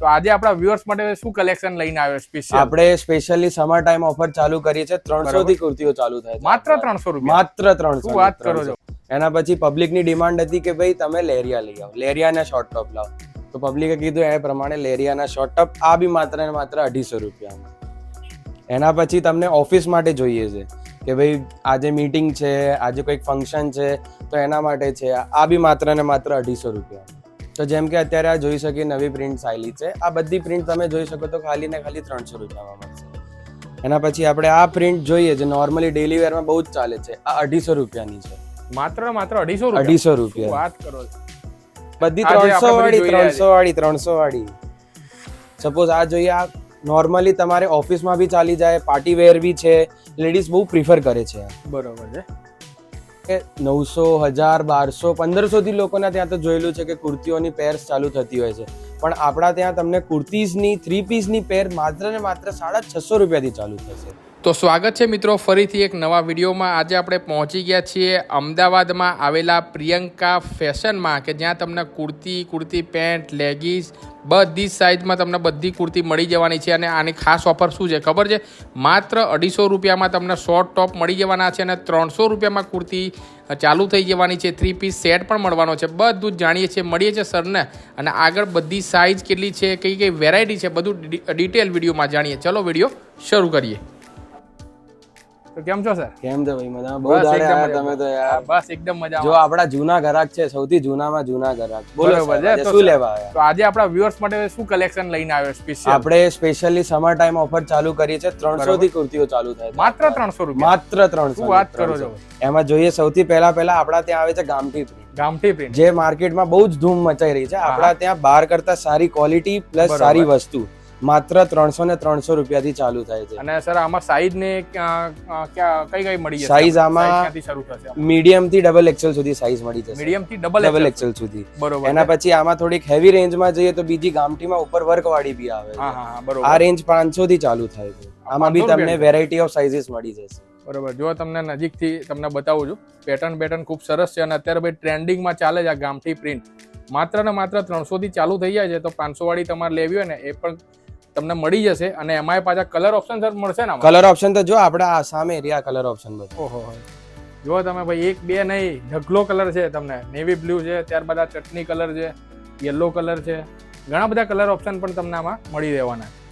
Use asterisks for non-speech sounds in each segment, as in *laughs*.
તો આજે આપણા વ્યુઅર્સ માટે શું કલેક્શન લઈને આવ્યો સ્પેશિયલ આપણે સ્પેશિયલી સમર ટાઈમ ઓફર ચાલુ કરી છે ત્રણસો થી કુર્તીઓ ચાલુ થાય માત્ર ત્રણસો રૂપિયા? માત્ર ત્રણસો શું વાત કરો છો? એના પછી પબ્લિકની ડિમાન્ડ હતી કે ભાઈ તમે લેરિયા લઈ આવો. લેરિયા ને શોર્ટ ટોપ લાવો. તો પબ્લિકે કીધું એ પ્રમાણે લેરિયાના શોર્ટ ટોપ આ બી માત્ર ને માત્ર અઢીસો રૂપિયામાં એના પછી તમને ઓફિસ માટે જોઈએ છે કે ભાઈ આજે મીટિંગ છે આજે કોઈક ફંક્શન છે તો એના માટે છે. આ બી માત્ર ને માત્ર અઢીસો રૂપિયા. તો જેમ કે અત્યારે આ જોઈ શકીએ નવી પ્રિન્ટ આવેલી છે. આ બધી પ્રિન્ટ તમે જોઈ શકો તો ખાલી ને ખાલી ત્રણસો રૂપિયામાં મળશે. એના પછી આપણે આ પ્રિન્ટ જોઈએ જે નોર્મલી ડેલી વેરમાં બહુ જ ચાલે છે. આ અઢીસો રૂપિયાની છે. માત્ર માત્ર અઢીસો રૂપિયા? અઢીસો રૂપિયા. વાત કરો બધી ત્રણસો વાળી ત્રણસો વાળી ત્રણસો વાળી. સપોઝ આ જોઈએ આ નોર્મલી તમારે ઓફિસમાં બી ચાલી જાય પાર્ટી વેર બી છે. લેડીઝ બહુ પ્રિફર કરે છે બરોબર છે. નવસો, હજાર, બારસો પંદરસોથી લોકોના ત્યાં તો જોયેલું છે કે કુર્તીઓની પેર્સ ચાલુ થતી હોય છે. પણ આપણા ત્યાં તમને કુર્તીઝની થ્રી પીસની પેર માત્ર ને માત્ર સાડા છસો રૂપિયાથી ચાલુ થશે. તો સ્વાગત છે મિત્રો ફરીથી એક નવા વિડીયોમાં. આજે આપણે પહોંચી ગયા છીએ અમદાવાદમાં આવેલા પ્રિયંકા ફેશનમાં કે જ્યાં તમને કુર્તી કુર્તી પેન્ટ લેગીસ બધી જ સાઇઝમાં તમને બધી કુર્તી મળી જવાની છે અને આની ખાસ ઓફર શું છે ખબર છે? માત્ર અઢીસો રૂપિયામાં તમને શોર્ટ ટોપ મળી જવાના છે અને ત્રણસો રૂપિયામાં કુર્તી ચાલુ થઈ જવાની છે. થ્રી પીસ સેટ પણ મળવાનો છે. બધું જ જાણીએ છીએ, મળીએ છીએ સરને. અને આગળ બધી સાઇઝ કેટલી છે, કઈ કઈ વેરાયટી છે, બધું ડિટેલ વિડીયોમાં જાણીએ. ચલો વીડિયો શરૂ કરીએ. તો કેમ છો સર? કેમ છો ભાઈ? મજા બહુ દાડે તમે તો યાર. બસ એકદમ મજા જો આપડા જૂના ગ્રાહક છે સૌથી જૂનામાં જૂના ગ્રાહક બોલો આજે શું લેવા આવ્યા? તો આજે આપડા વ્યુઅર્સ માટે શું કલેક્શન લઈને આવ્યો સ્પેશિયલ આપણે સ્પેશિયલી સમર ટાઈમ ઓફર ચાલુ કરી છે. ત્રણસો થી કુર્તીઓ ચાલુ થાય માત્ર ત્રણસો રૂપિયા? માત્ર ત્રણસો શું વાત કરો છો? એમાં જોઈએ સૌથી પહેલા પહેલા આપણા ત્યાં આવે છે ગામઠી પ્રિન્ટ ગામઠી પ્રિન્ટ જે માર્કેટમાં બહુ જ ધૂમ મચાઈ રહી છે. આપણા ત્યાં બહાર કરતા સારી ક્વોલિટી પ્લસ સારી વસ્તુ. માત્ર ત્રણસો ને ત્રણસો રૂપિયાથી ચાલુ થાય છે. અને સર આમાં સાઈઝ ને કઈ કઈ મળી જશે? Size આમાં- શરૂ થશે? મીડિયમથી ડબલ એક્સેલ સુધી સાઈઝ મળી જશે. મીડિયમથી ડબલ ડબલ એક્સેલ સુધી. બરોબર. એના પછી આમાં થોડીક હેવી રેન્જમાં જઈએ તો બીજી ગામઠીમાં ઉપર વર્ક વાળી બી આવે છે. આ રેન્જ પાંચસો થી ચાલુ થાય છે. આમાં બી તમને વેરાયટી ઓફ સાઇઝીસ મળી જશે. બરોબર. જો તમને નજીકથી તમને બતાવું છું પેટર્ન પેટર્ન ખૂબ સરસ છે અને અત્યારે ભાઈ ટ્રેન્ડિંગમાં ચાલે છે આ ગામઠી પ્રિન્ટ માત્ર ને માત્ર ત્રણસો થી ચાલુ થઈ જાય છે તો પાંચસો વાળી તમારે લેવી હોય ને એ પણ તમને મળી જશે અને એમાંય પાછા કલર ઓપ્શન સર મળશે ને કલર ઓપ્શન તો જો આપણે આ સામે એરિયા કલર ઓપ્શન બધું ઓહો. જુઓ તમે ભાઈ એક બે નહીં ઢગલો કલર છે તમને નેવી બ્લુ છે ત્યારબાદ આ ચટણી કલર છે યલો કલર છે ઘણા બધા કલર ઓપ્શન પણ તમને આમાં મળી રહેવાના છે.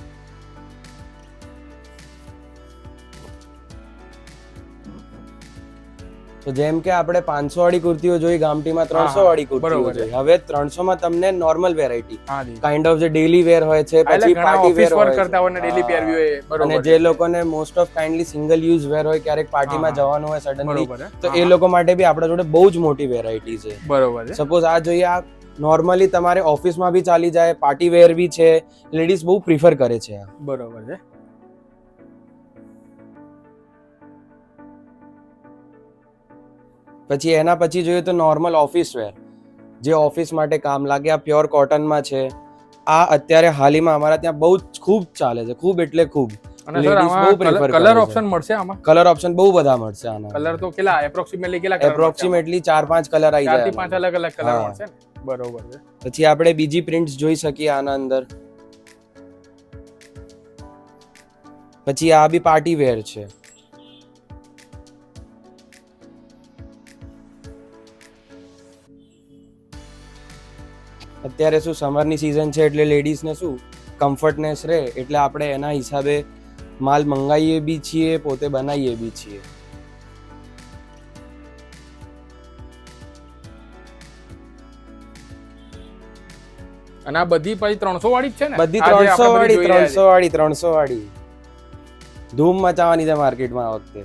તો જેમ કે આપણે પાંચસો વાળી કુર્તીઓ જોઈ ગામટીમાં ત્રણસો વાળી કુર્તીઓ જોઈ. હવે ત્રણસો માં તમને નોર્મલ વેરાયટી કાઇન્ડ ઓફ જે ડેલી વેર હોય છે પછી પાર્ટી વેર હોય કરતા હોય ડેલી પહેરવી હોય અને જે લોકોને most of kindly single use wear હોય ક્યારેક પાર્ટીમાં. જવાનું હોય સડનલી તો એ લોકો માટે બી આપણા જોડે બહુ જ મોટી વેરાયટી છે. બરોબર સપોઝ આ જોઈએ આ નોર્મલી તમારે ઓફિસમાં બી ચાલી જાય પાર્ટી વેર બી છે લેડીઝ બહુ પ્રિફર કરે છે બરોબર છે. પછી એના પછી જોઈએ તો નોર્મલ ઓફિસ વેર જે ઓફિસ માટે કામ લાગે આ પ્યોર કોટનમાં છે. આ અત્યારે હાલીમાં અમારા ત્યાં બહુ જ ખૂબ ચાલે છે ખૂબ એટલે ખૂબ. ઓપ્શન મળશે આમાં? કલર ઓપ્શન બહુ બધા મળશે આના. કલર તો કેટલા એપ્રોક્સિમેટલી કેટલા એપ્રોક્સિમેટલી ચાર પાંચ કલર આવી જાય પાંચ અલગ અલગ કલર મળશે બરોબર છે. પછી આપણે બીજી પ્રિન્ટ્સ જોઈ શકીએ આના અંદર. પછી આ બી પાર્ટી વેર છે. અત્યારે શું સમરની સિઝન છે એટલે લેડીઝને શું કમ્ફર્ટનેસ રહે એટલે આપણે એના હિસાબે માલ મંગાવીએ બી છીએ પોતે બનાવીએ બી છીએ. અને આ બધી પછી ત્રણસો વાળી જ છે ને? બધી ત્રણસો વાળી ત્રણસો વાળી ત્રણસો વાળી. ધૂમ મચાવવાની છે માર્કેટમાં આ વખતે.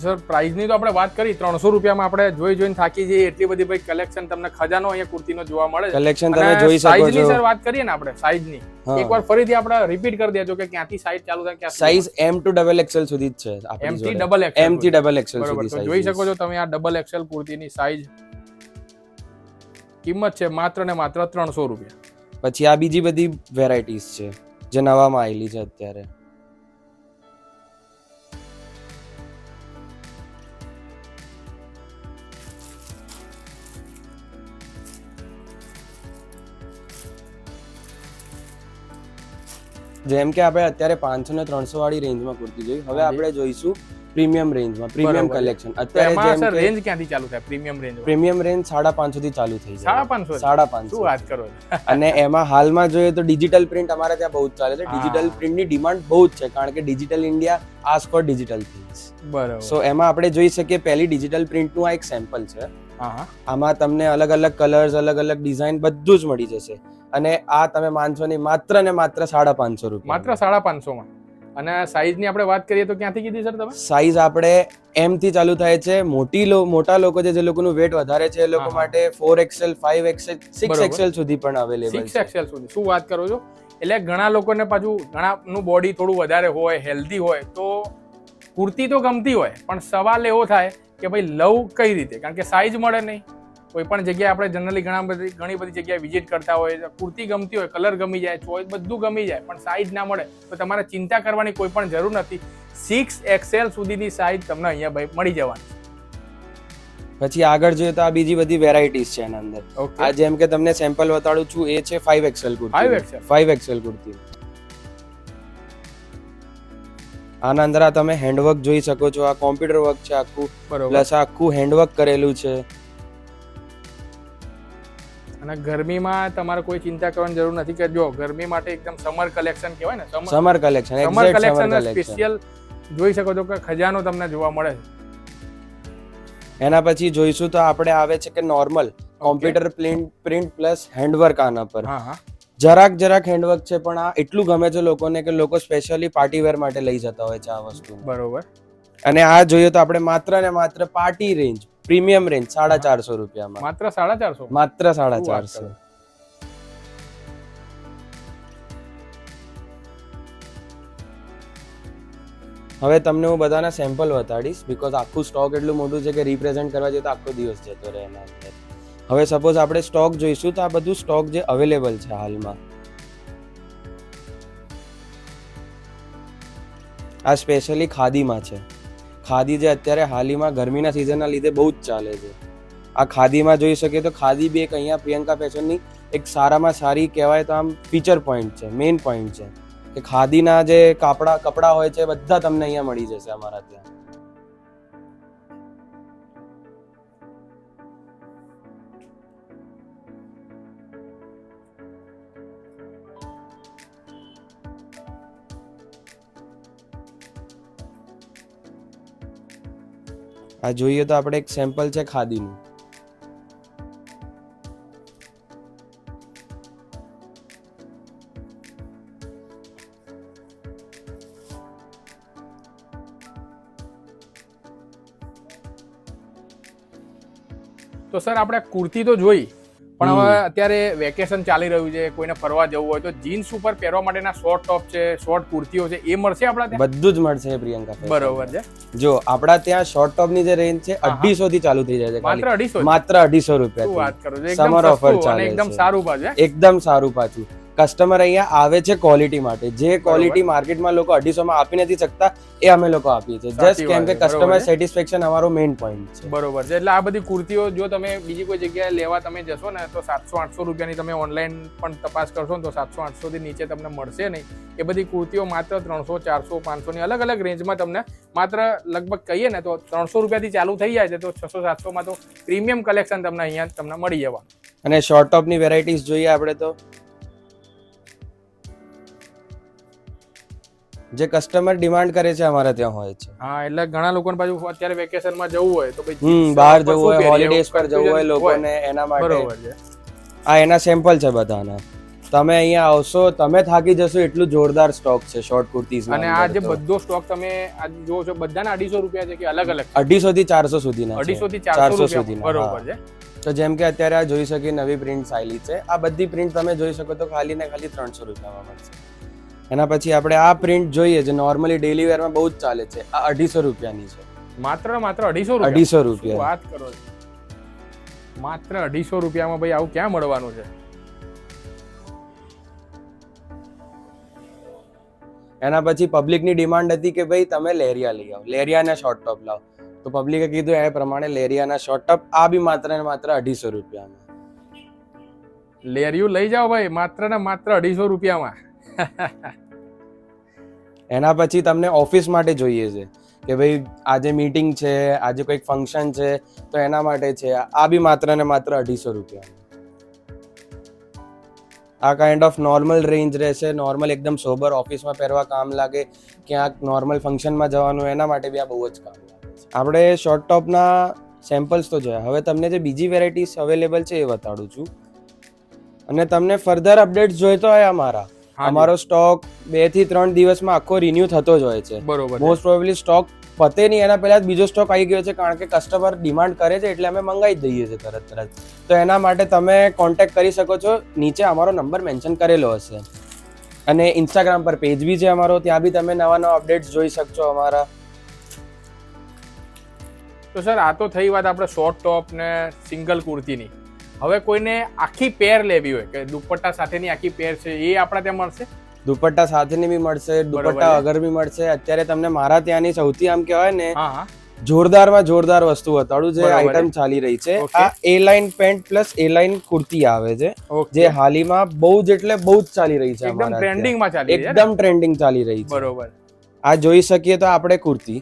સર પ્રાઇઝની તો આપણે વાત કરી ત્રણસો રૂપિયામાં આપણે જોઈ જોઈને થાકી જઈએ એટલી બધી ભાઈ કલેક્શન તમને ખજાનો અહીંયા કુર્તીનો જોવા મળે કલેક્શન તમે જોઈ શકો છો. સર વાત કરીએ ને આપણે સાઈઝની. હા. એકવાર ફરીથી આપણે રિપીટ કરી દેજો કે ક્યાંથી સાઈઝ ચાલુ થાય ક્યાં size M to double XL સુધી જ છે એમ થી ડબલ એક્સેલ એમ થી ડબલ એક્સેલ સુધી. તો જોઈ શકો છો તમે આ ડબલ એક્સેલ કુર્તીની સાઈઝ કિંમત છે માત્ર ને માત્ર ત્રણસો રૂપિયા. પછી આ બીજી બધી વેરાયટીઝ છે જે નવામાં આવેલી છે અત્યારે. જેમ કે આપણે અત્યારે પાંચસો ને ત્રણસો વાળી રેન્જમાં કુર્તી જોઈ. હવે આપણે જોઈશું પ્રીમિયમ રેન્જમાં પ્રીમિયમ કલેક્શન. અત્યારે સર રેન્જ ક્યાંથી ચાલુ થાય? પ્રીમિયમ રેન્જ પ્રીમિયમ રેન્જ સાડા પાંચસો થી ચાલુ થઈ સાડા પાંચસો સાડા શું પાંચસો વાત કરો અને એમાં હાલમાં જોઈએ તો ડિજિટલ પ્રિન્ટ અમારે ત્યાં બહુ જ ચાલે છે. ડિજિટલ પ્રિન્ટની ડિમાન્ડ બહુ જ છે કારણ કે digital India as for digital things બરાબર. સો એમાં આપણે જોઈ શકીએ પહેલી ડિજિટલ પ્રિન્ટનું આ એક સેમ્પલ છે. આમાં તમને અલગ અલગ કલર્સ અલગ અલગ ડિઝાઇન બધું જ મળી જશે. અને આ તમે માનશો નહીં માત્ર ને માત્ર સાડા પાંચસો રૂપિયા. માત્ર સાડા પાંચસો માં. અને સાઈઝની આપણે વાત કરીએ તો ક્યાંથી કીધી સર તમે? સાઈઝ આપણે એમ થી ચાલુ થાય છે. મોટી લો મોટા લોકો જે લોકોનું વેટ વધારે છે એ લોકો. માટે four XL five XL six. XL સુધી પણ અવેલેબલ સિક્સ એક્સેલ સુધી. શું વાત કરો છો? એટલે ઘણા લોકોને પાછું ઘણાનું બોડી થોડું વધારે હોય હેલ્ધી હોય તો કુર્તી તો ગમતી હોય પણ સવાલ એવો થાય કે ભાઈ લવ કઈ રીતે? કારણ કે સાઈઝ મળે નહીં. કોઈ પણ જગ્યાએ આપણે જનરલી ઘણા બધી ઘણી બધી જગ્યાએ વિઝિટ કરતા હોય કુર્તી ગમતી હોય કલર ગમી જાય ચોઈસ બધું ગમી જાય પણ સાઈઝ ના મળે તો તમારે ચિંતા કરવાની કોઈ પણ જરૂર નથી. સિક્સ એક્સેલ સુધીની સાઈઝ તમને અહીંયા ભાઈ મળી જવાની. પછી આગળ જોઈએ તો આ બીજી બધી વેરાયટીઝ છે એના અંદર. આ જેમ કે તમને સેમ્પલ બતાડું છું એ છે 5 XL kurti. 5XL? Five XL kurti. આના અંદર આ તમે હેન્ડવર્ક જોઈ શકો છો આ કોમ્પ્યુટર વર્ક છે આખું. બરોબર. પ્લસ આખું હેન્ડવર્ક કરેલું છે. અને ગરમીમાં તમારે કોઈ ચિંતા કરવાની જરૂર નથી કે જો ગરમી માટે એકદમ સમર કલેક્શન કહેવાય ને summer collection summer collection special જોઈ શકો છો કે ખજાનો તમને જોવા મળે છે. એના પછી જોઈશું તો આપણે આવે છે કે normal computer print print plus handwork આના પર. જરાક જરાક હેન્ડવર્ક છે પણ આ એટલું ગમે છે લોકોને કે લોકો સ્પેશિયલી પાર્ટી વેર માટે લઈ જતા હોય છે આ વસ્તુ. બરોબર. અને આ જોઈએ તો આપણે માત્ર ને માત્ર પાર્ટી રેન્જ પ્રીમિયમ રેન્જ સાડા ચારસો રૂપિયામાં. માત્ર સાડા ચારસો? માત્ર સાડા ચારસો. હવે તમને હું બધાના સેમ્પલ બતાડીશ બીકોઝ આખું સ્ટોક એટલું મોટું છે કે રિપ્રેઝન્ટ કરવા જોઈએ તો આખો દિવસ જતો રહે એના અંદર. હવે સપોઝ આપણે સ્ટોક જોઈશું તો આ બધું સ્ટોક જે અવેલેબલ છે હાલમાં. આ સ્પેશિયલી ખાદીમાં છે. ખાદી જે અત્યારે હાલીમાં ગરમીના સિઝનના લીધે બહુ જ ચાલે છે. આ ખાદીમાં જોઈ શકીએ તો ખાદી બી એક અહીંયા પ્રિયંકા ફેશનની એક સારામાં સારી કહેવાય તો આમ ફીચર પોઈન્ટ છે મેઇન પોઈન્ટ છે. કે ખાદીના જે કાપડા, કપડાં હોય છે બધા તમને અહીંયા મળી જશે અમારા ત્યાં. આ જોઈએ તો આપણે એક સેમ્પલ છે ખાદીનું. તો સર આપણે કુર્તી તો જોઈ. પણ હવે અત્યારે વેકેશન ચાલી રહ્યું છે કોઈને ફરવા જવું હોય તો જીન્સ ઉપર પહેરવા માટેના શોર્ટ ટોપ છે શોર્ટ કુર્તીઓ છે એ મળશે આપણા ત્યાં? બધું જ મળશે પ્રિયંકા બરોબર છે. જો આપણા ત્યાં શોર્ટ ટોપની જે રેન્જ છે. અઢીસો થી ચાલુ થઈ જાય છે માત્ર અઢીસો માત્ર અઢીસો રૂપિયા વાત કરો છો? સસ્તું અને ચાલે એકદમ સારું પાછું એકદમ સારું પાછું. કસ્ટમર અહીંયા આવે છે ક્વોલિટી માટે. જે ક્વોલિટી માર્કેટમાં લોકો અઢીસો માં આપી નથી શકતા એ અમે લોકો આપીએ છીએ. જસ્ટ કેમ કે કસ્ટમર સેટિસ્ફેક્શન અમારો મેઇન પોઈન્ટ છે. બરોબર છે. એટલે આ બધી કુર્તીઓ જો તમે બીજી કોઈ જગ્યાએ લેવા તમે જશો ને તો સાતસો આઠસો રૂપિયાની તમે ઓનલાઈન પણ તપાસ કરશો ને તો સાતસો આઠસોથી નીચે તમને મળશે નહીં. એ બધી કુર્તીઓ માત્ર ત્રણસો ચારસો પાંચસો ની અલગ અલગ રેન્જમાં તમને માત્ર લગભગ કહીએ ને તો ત્રણસો રૂપિયાથી ચાલુ થઈ જાય છે તો છસો સાતસોમાં તો પ્રીમિયમ કલેક્શન તમને અહીંયા તમને મળી જવા અને શોર્ટ ટોપની વેરાયટીઝ જોઈએ આપણે તો? જે કસ્ટમર ડિમાન્ડ કરે છે અમારે ત્યાં હોય છે. હા એટલે ઘણા લોકોને પાછું અત્યારે વેકેશનમાં જવું હોય તો ભાઈ બહાર જવું હોય હોલિડેઝ પર જવું હોય લોકોને એના માટે. આ એના સેમ્પલ છે બધાના. તમે અહીંયા આવશો તમે થાકી જશો એટલું જોરદાર સ્ટોક છે શોર્ટ કુર્તીઝ અને આ જે બધો સ્ટોક તમે આજ જુઓ છો બધાના અઢીસો રૂપિયા છે કે અલગ અલગ અઢીસો થી ચારસો સુધીના અઢીસો થી. ચારસો સુધીના બરોબર છે. તો જેમ કે અત્યારે આ જોઈ શકીએ નવી પ્રિન્ટ સાયલી છે. આ બધી પ્રિન્ટ તમે જોઈ શકો તો ખાલી ને ખાલી ત્રણસો રૂપિયામાં મળશે. એના પછી આપણે આ પ્રિન્ટ જોઈએ જે નોર્મલી ડેલી વેરમાં બહુ જ ચાલે છે. આ અઢીસો રૂપિયાની છે. માત્ર માત્ર અઢીસો અઢીસો રૂપિયા. વાત કરો માત્ર અઢીસો રૂપિયામાં ભાઈ આવું ક્યાં મળવાનું છે? એના પછી પબ્લિકની ડિમાન્ડ હતી કે ભાઈ તમે લેરિયા લઈ આવો લેરિયાના શોર્ટ ટોપ લાવો. તો પબ્લિકે કીધું એ પ્રમાણે લેરિયાના શોર્ટ ટોપ આ બી માત્ર ને માત્ર અઢીસો રૂપિયામાં. લેરિયું લઈ જાઓ ભાઈ માત્ર ને માત્ર અઢીસો રૂપિયામાં. *laughs* એના પછી તમને ઓફિસ માટે જોઈએ છે કે ભાઈ આજે મીટિંગ છે, આજે કોઈક ફંક્શન છે, તો એના માટે છે. આ બી માત્ર ને માત્ર અઢીસો રૂપિયા. આ કાઇન્ડ ઓફ નોર્મલ રેન્જ રહેશે નોર્મલ એકદમ સોબર ઓફિસમાં પહેરવા કામ લાગે, ક્યાંક નોર્મલ ફંક્શનમાં જવાનું, એના માટે બી આ બહુ જ કામ આપણે શોર્ટ ટોપના સેમ્પલ્સ તો જોયા. હવે તમને જે બીજી વેરાયટીઝ અવેલેબલ છે એ બતાડું છું. અને તમને ફર્ધર અપડેટ્સ જોઈતો હોય અમારા અમારો સ્ટોક બેથી ત્રણ દિવસમાં આખો રિન્યુ થતો જ હોય છે. બરોબર મોસ્ટ પ્રોબેબલી સ્ટોક પતે નહીં એના પહેલા બીજો સ્ટોક આવી ગયો છે કારણ કે કસ્ટમર ડિમાન્ડ કરે છે એટલે અમે મંગાવી દઈએ છીએ તરત તરત. તો એના માટે તમે કોન્ટેક્ટ કરી શકો છો. નીચે અમારો નંબર મેન્શન કરેલો હશે. અને ઇન્સ્ટાગ્રામ પર પેજ બી છે અમારો ત્યાં બી તમે નવા નવા અપડેટ્સ જોઈ શકશો અમારા. તો સર આ તો થઈ વાત આપણે શોર્ટ ટોપ ને સિંગલ કુર્તીની. હવે કોઈને આખી પેર લેવી હોય કે દુપટ્ટા સાથેની આખી પેર છે એ આપણા ત્યાં મળશે? દુપટ્ટા સાથેની બી મળશે દુપટ્ટા. વગર બી મળશે. અત્યારે તમને મારા ત્યાંની સૌથી આમ કહેવાય ને જોરદારમાં જોરદાર વસ્તુ બતાડું જે આઈટમ ચાલી રહી છે. આ A line pant plus A line kurti આવે છે જે હાલીમાં બહુ જ એટલે બહુ જ ચાલી રહી છે એકદમ અમારા ટ્રેન્ડિંગમાં ચાલી એકદમ ટ્રેન્ડિંગ ચાલી રહી છે. બરોબર. આ જોઈ શકીએ તો આપણે કુર્તી.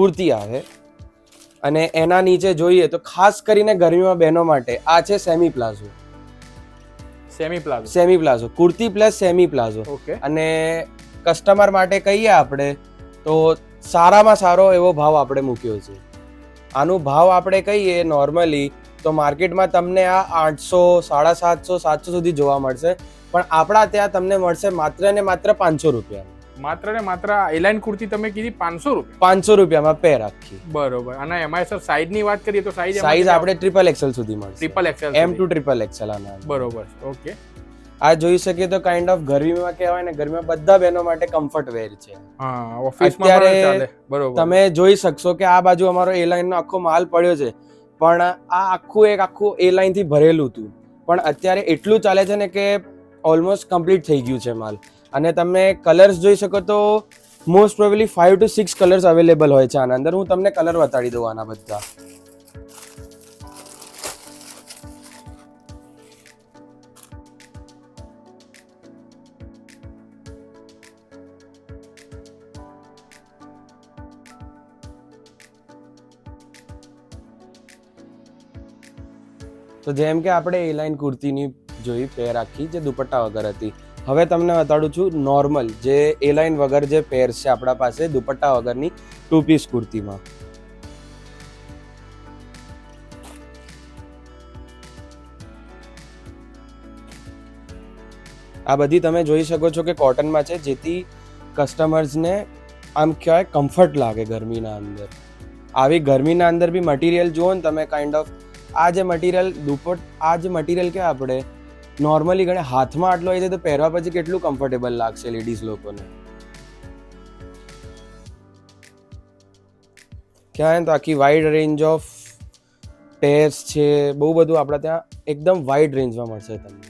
કુર્તી આવે. અને એના નીચે જોઈએ તો ખાસ કરીને ગરમીમાં બહેનો માટે આ છે semi palazzo semi palazzo semi palazzo kurti plus semi palazzo okay અને કસ્ટમર માટે કહીએ આપણે તો સારામાં સારો એવો ભાવ આપણે મૂક્યો છે. આનું ભાવ આપણે કહીએ નોર્મલી તો માર્કેટમાં તમને આ આઠસો સાડા સાતસો સાતસો સુધી જોવા મળશે. પણ આપણા ત્યાં તમને મળશે માત્ર ને માત્ર પાંચસો રૂપિયા. માત્ર ને માત્ર એલાઇન કુર્તી તમે કીધી પાંચસો રૂપિયા. પાંચસો રૂપિયામાં પેર આખી. બરોબર. અને એમાં સર સાઈઝની વાત કરીએ તો સાઈઝ સાઈઝ આપણે ટ્રિપલ એક્સેલ સુધી મળશે. Triple XL M to triple XL આના. બરોબર ઓકે આ જોઈ શકીએ તો કાઇન્ડ ઓફ ગરમીમાં કહેવાય ને ગરમીમાં બધા બહેનો માટે કમ્ફર્ટ વેર છે. અત્યારે તમે જોઈ શકશો કે આ બાજુ અમારો એ લાઈન નો આખો માલ પડ્યો છે. પણ આ આખું એક આખું એ લાઈનથી ભરેલું હતું. પણ અત્યારે એટલું ચાલે છે ને કે ઓલમોસ્ટ કમ્પ્લીટ થઈ ગયું છે માલ. અને તમે કલર્સ જોઈ શકો તો most probably five to six colours available હોય છે આના અંદર. હું તમને કલર બતાડી દઉં આના બધા. તો જેમ કે આપણે એ લાઈન કુર્તીની જોઈ પેર આખી, જે દુપટ્ટા વગર હતી. હવે તમને બતાડું છું નોર્મલ જે એ લાઈન વગર જે પેર છે આપણા પાસે, દુપટ્ટા વગરની ટુ પીસ કુર્તીમાં. આ બધી તમે જોઈ શકો છો કે કોટનમાં છે, જેથી કસ્ટમર્સને આમ કહેવાય કમ્ફર્ટ લાગે ગરમીના અંદર. આવી ગરમીના અંદર બી મટીરિયલ જુઓ ને તમે કાઇન્ડ ઓફ આ જે મટીરિયલ દુપટ આ જે મટીરિયલ કે આપણે નોર્મલી ગણે, હાથમાં આટલો હોય છે તો પહેરવા પછી કેટલું કમ્ફર્ટેબલ લાગશે લેડીઝ લોકોને? ક્યાં તો આખી વાઇડ રેન્જ ઓફ પેર્સ છે, બહુ બધું આપણા ત્યાં એકદમ વાઇડ રેન્જમાં મળશે તમને.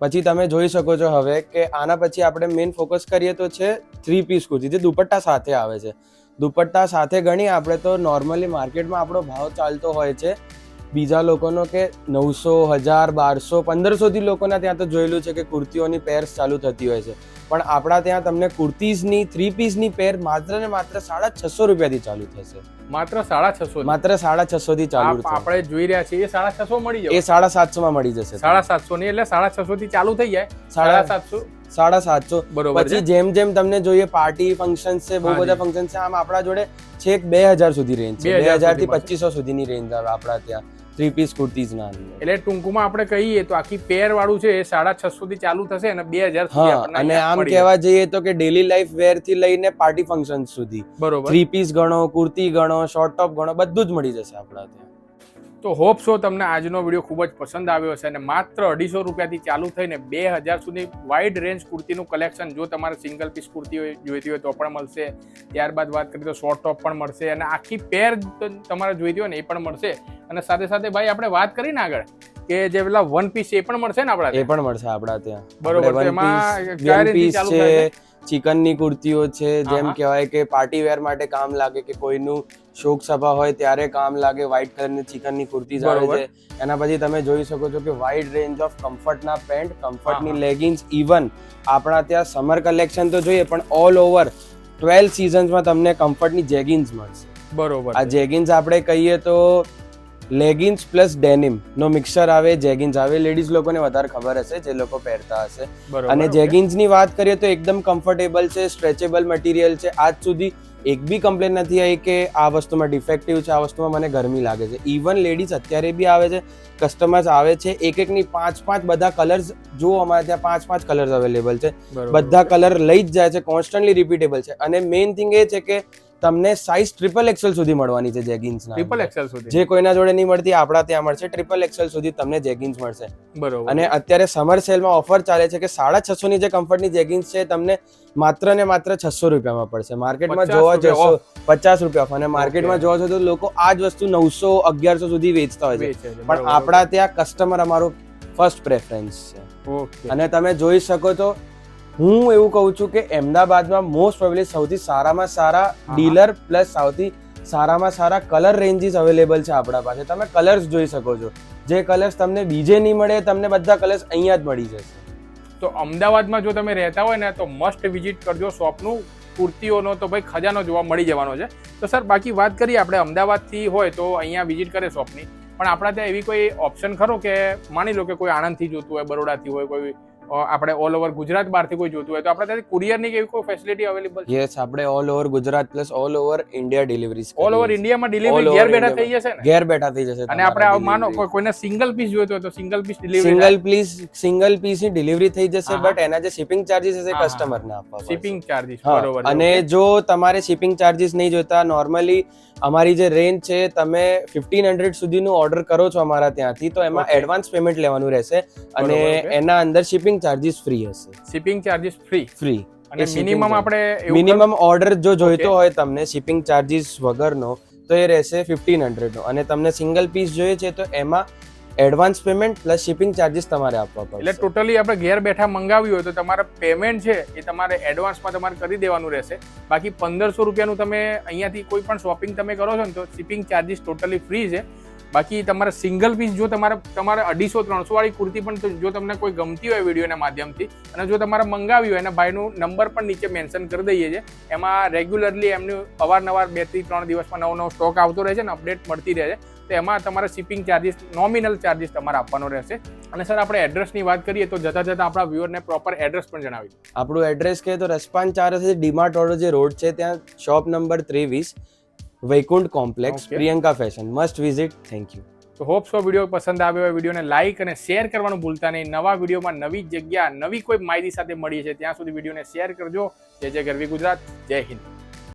પછી તમે જોઈ શકો છો હવે કે આના પછી આપણે મેઇન ફોકસ કરીએ તો છે થ્રી પીસ કુર્તી, જે દુપટ્ટા સાથે આવે છે. દુપટ્ટા સાથે ગણી આપણે તો નોર્મલી માર્કેટમાં આપણો ભાવ ચાલતો હોય છે બીજા લોકોનો કે નવસો હજાર બારસો પંદરસોથી લોકોના ત્યાં તો જોયેલું છે કે કુર્તીઓની પેર્સ ચાલુ થતી હોય છે. પણ આપણા ત્યાં તમને કુર્તીઝની થ્રી પીસની પેર માત્ર ને માત્ર સાડા છસો રૂપિયાથી ચાલુ થશે. માત્ર સાડા છસો માત્ર સાડા છસો થી ચાલુ આપણે જોઈ રહ્યા છીએ એ સાડા છસો મળી એ સાડા સાતસો માં મળી જશે. સાડા સાતસો ની એટલે સાડા છસો થી ચાલુ થઈ જાય. સાડા સાડા સાતસો. સાડા સાતસો. બરોબર પછી જેમ જેમ તમને જોઈએ પાર્ટી ફંક્શન છે બહુ બધા ફંક્શન છે આમ આપણા જોડે છેક બે હજાર સુધી રેન્જ છે. બે હજારથી પચીસો સુધીની રેન્જ આવે આપણા ત્યાં. થ્રી પીસ કુર્તીઝ ના અંદર એટલે ટૂંકમાં આપણે કહીએ તો આખી પેર વાળું છે એ સાડા છસો થી ચાલુ થશે અને બે હજાર હા અને આમ કહેવા જઈએ તો કે ડેલી લાઈફ વેરથી લઈને પાર્ટી ફંક્શન સુધી. બરોબર. થ્રી પીસ ગણો કુર્તી ગણો શોર્ટ ટોપ ગણો બધું જ મળી જશે આપણા ત્યાં તો હોપ સો તમને આજનો વીડિયો ખૂબ જ પસંદ આવ્યો હશે અને માત્ર અઢીસો રૂપિયાથી ચાલુ થઈને બે હજાર સુધી વાઇડ રેન્જ કુર્તીનું કલેક્શન જો તમારે સિંગલ પીસ કુર્તી જોઈતી હોય તો પણ મળશે. ત્યારબાદ વાત કરીએ તો શોર્ટ ટોપ પણ મળશે અને આખી પેર તમારે જોઈતી હોય ને એ પણ મળશે. અને સાથે સાથે ભાઈ આપણે વાત કરી ને આગળ કે જે પેલા વન પીસ એ પણ મળશે ને આપણા એ પણ મળશે આપણા ત્યાં. બરોબર, એમાં ચાલુ થાય? ચિકનની કુર્તીઓ છે જેમ કહેવાય કે પાર્ટી વેર માટે કામ લાગે કે કોઈનું શોક સભા હોય ત્યારે કામ લાગે વ્હાઈટ કલરની ચિકનની કુર્તીઝ આવે છે. એના પછી તમે જોઈ શકો છો કે વાઇડ રેન્જ ઓફ કમ્ફર્ટના પેન્ટ કમ્ફર્ટની લેગિંગ્સ લેગિન્સ ઇવન આપણા ત્યાં સમર કલેક્શન તો જોઈએ પણ ઓલ ઓવર ટ્વેલ્વ સિઝન્સમાં તમને કમ્ફર્ટની જેગિન્સ મળશે. બરોબર આ જેગિન્સ આપણે કહીએ તો લેગિન્સ પ્લસ ડેનિમ નો મિક્સર આવે જેગિન્સ આવે. લેડીઝ લોકોને વધારે ખબર હશે જે લોકો પહેરતા હશે. અને જેગિન્સની જેગિન્સની વાત કરીએ તો એકદમ કમ્ફર્ટેબલ છે સ્ટ્રેચેબલ મટીરિયલ છે. આજ સુધી એક બી કમ્પ્લેન નથી આવી કે આ વસ્તુમાં ડિફેક્ટિવ છે આ વસ્તુમાં મને ગરમી લાગે છે. ઇવન લેડીઝ અત્યારે બી આવે છે કસ્ટમર્સ આવે છે. એક એકની પાંચ પાંચ બધા કલર્સ જો અમારે ત્યાં પાંચ પાંચ કલર્સ અવેલેબલ છે બધા કલર લઈ જ જાય છે કોન્સ્ટન્ટલી રિપીટેબલ છે. અને મેઇન થિંગ એ છે કે તમને સાઇઝ ટ્રિપલ એક્સેલ સુધી મળવાની છે જેગિન્સ ટ્રિપલ એક્સેલ સુધી. જે કોઈના જોડે નહીં મળતી આપણા ત્યાં મળશે. ટ્રિપલ એક્સેલ સુધી તમને જેગિન્સ મળશે. બરોબર. અને અત્યારે સમર સેલમાં ઓફર ચાલે છે કે સાડા છસો ની જે કમ્ફર્ટની જેગિન્સ છે તમને માત્ર ને માત્ર છસો રૂપિયામાં પડશે. માર્કેટમાં જોવા જશો પચાસ રૂપિયા. અને માર્કેટમાં જોવા જશો તો લોકો આ જ વસ્તુ નવસો અગિયારસો સુધી વેચતા હોય છે. પણ આપણા ત્યાં કસ્ટમર અમારો ફર્સ્ટ પ્રેફરન્સ છે. અને તમે જોઈ શકો તો હું એવું કહું છું કે અમદાવાદમાં મોસ્ટ પ્રોબેબલી સૌથી સારામાં સારા ડીલર પ્લસ સૌથી સારામાં સારા કલર રેન્જીસ અવેલેબલ છે આપણા પાસે. તમે કલર્સ જોઈ શકો છો. જે કલર્સ તમને બીજે નહીં મળે તમને બધા કલર્સ અહીંયા જ મળી જશે. તો અમદાવાદમાં જો તમે રહેતા હોય ને તો મસ્ટ વિઝિટ કરજો શોપનું. કુર્તીઓનો તો ભાઈ ખજાનો જોવા મળી જવાનો છે. તો સર બાકી વાત કરીએ આપણે અમદાવાદથી હોય તો અહીંયા વિઝિટ કરે શોપની. પણ આપણા ત્યાં એવી કોઈ ઓપ્શન ખરો કે માની લો કે કોઈ આણંદથી જોતું હોય બરોડાથી હોય કોઈ આપણે ઓલ ઓવર ગુજરાત બહારથી કોઈ જોતું હોય તો આપણે ત્યાંથી કુરિયરની કેવી કોઈ ફેસિલિટી અવેલેબલ છે? યસ આપણે all over Gujarat plus all over India delivery all over ઇન્ડિયામાં ડિલિવરી ઘેર બેઠા થઈ જશે ને? ઘેર બેઠા થઈ જશે અને આપણે માનો કોઈને સિંગલ પીસ જોઈતો હોય તો single piece delivery single piece single પીસની delivery થઈ જશે બટ એના જે શિપિંગ ચાર્જીસ હશે. કસ્ટમરને આપવા શિપિંગ ચાર્જીસ બરોબર અને જો તમારે શિપિંગ ચાર્જીસ નહીં જોતા નોર્મલી અમારી જે રેન્જ છે તમે ફિફ્ટીન હંડ્રેડ સુધીનું ઓર્ડર કરો છો અમારા ત્યાંથી તો એમાં એડવાન્સ પેમેન્ટ લેવાનું રહેશે અને એના અંદર શિપિંગ ચાર્જીસ ફ્રી હશે. શિપિંગ ચાર્જીસ ફ્રી ફ્રી અને મિનિમમ આપણે મિનિમમ ઓર્ડર જો જોઈતો હોય તમને શિપિંગ ચાર્જીસ વગરનો તો એ રહેશે ફિફ્ટીન હંડ્રેડનો અને તમને સિંગલ પીસ જોઈએ છે તો એમાં advance payment plus shipping charges તમારે આપવા એટલે ટોટલી આપણે ઘેર બેઠા મંગાવ્યું હોય તો તમારે પેમેન્ટ છે એ તમારે એડવાન્સમાં તમારે કરી દેવાનું રહેશે. બાકી પંદરસો રૂપિયાનું તમે અહીંયાથી કોઈ પણ શોપિંગ તમે કરો છો ને તો શિપિંગ ચાર્જીસ ટોટલી ફ્રી છે. બાકી તમારે સિંગલ પીસ જો તમારે તમારે અઢીસો, ત્રણસો વાળી કુર્તી પણ જો તમને કોઈ ગમતી હોય વિડીયોના માધ્યમથી અને જો તમારે મંગાવી હોય, એના ભાઈનું નંબર પણ નીચે મેન્શન કરી દઈએ છીએ. એમાં રેગ્યુલરલી એમનું અવારનવાર બેથી ત્રણ દિવસમાં નવો નવો સ્ટોક આવતો રહે છે ને અપડેટ મળતી રહે છે. તો એમાં તમારે શિપિંગ ચાર્જીસ નોમિનલ ચાર્જિસ તમારે આપવાનો રહેશે. અને સર આપણે એડ્રેસની વાત કરીએ તો જતા જતા આપણા વ્યુઅરને પ્રોપર એડ્રેસ પણ જણાવી આપણું એડ્રેસ કહે તો રસપાન ચાર હશે ડીમાર્ટ ઓર્ડર જે રોડ છે ત્યાં શોપ નંબર ત્રેવીસ Vaikunth complex Priyanka fashion must visit thank you તો હોપ સો વીડિયો પસંદ આવ્યો હોય વિડીયોને લાઇક અને શેર કરવાનું ભૂલતા નહીં. નવા વિડીયોમાં નવી જગ્યા નવી કોઈ માહિતી સાથે મળીએ છે ત્યાં સુધી વિડીયોને શેર કરજો. જય જય ગરવી ગુજરાત. જય હિન્દ.